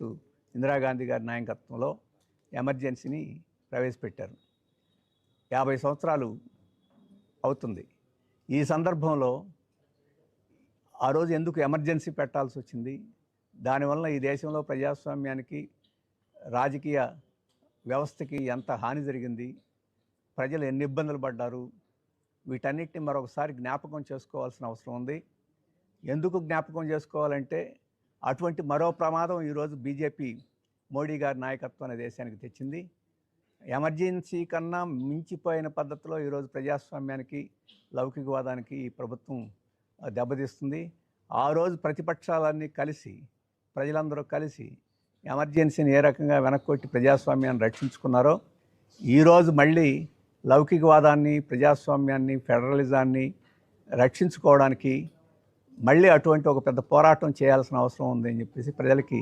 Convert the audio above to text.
First Indira Gandhi గారి నాయకత్వంలో ఎమర్జెన్సీని ప్రవేశపెట్టారు. యాభై సంవత్సరాలు అవుతుంది. ఈ సందర్భంలో ఆ రోజు ఎందుకు ఎమర్జెన్సీ పెట్టాల్సి వచ్చింది? దానివల్ల ఈ దేశంలో ప్రజాస్వామ్యానికి రాజకీయ వ్యవస్థకి ఎంత హాని జరిగింది? ప్రజలు ఎన్ని ఇబ్బందులు పడ్డారు? వీటన్నిటిని మరొకసారి జ్ఞాపకం చేసుకోవాల్సిన అవసరం ఉంది. ఎందుకు జ్ఞాపకం చేసుకోవాలంటే అటువంటి మరో ప్రమాదం ఈరోజు బీజేపీ మోడీ గారి నాయకత్వాన్ని దేశానికి తెచ్చింది. ఎమర్జెన్సీ కన్నా మించిపోయిన పద్ధతిలో ఈరోజు ప్రజాస్వామ్యానికి లౌకికవాదానికి ఈ ప్రభుత్వం దెబ్బతీస్తుంది. ఆ రోజు ప్రతిపక్షాలన్నీ కలిసి ప్రజలందరూ కలిసి ఎమర్జెన్సీని ఏ రకంగా వెనక్కొట్టి ప్రజాస్వామ్యాన్ని రక్షించుకున్నారో ఈరోజు మళ్ళీ లౌకికవాదాన్ని ప్రజాస్వామ్యాన్ని ఫెడరలిజాన్ని రక్షించుకోవడానికి మళ్ళీ అటువంటి ఒక పెద్ద పోరాటం చేయాల్సిన అవసరం ఉందని చెప్పేసి ప్రజలకి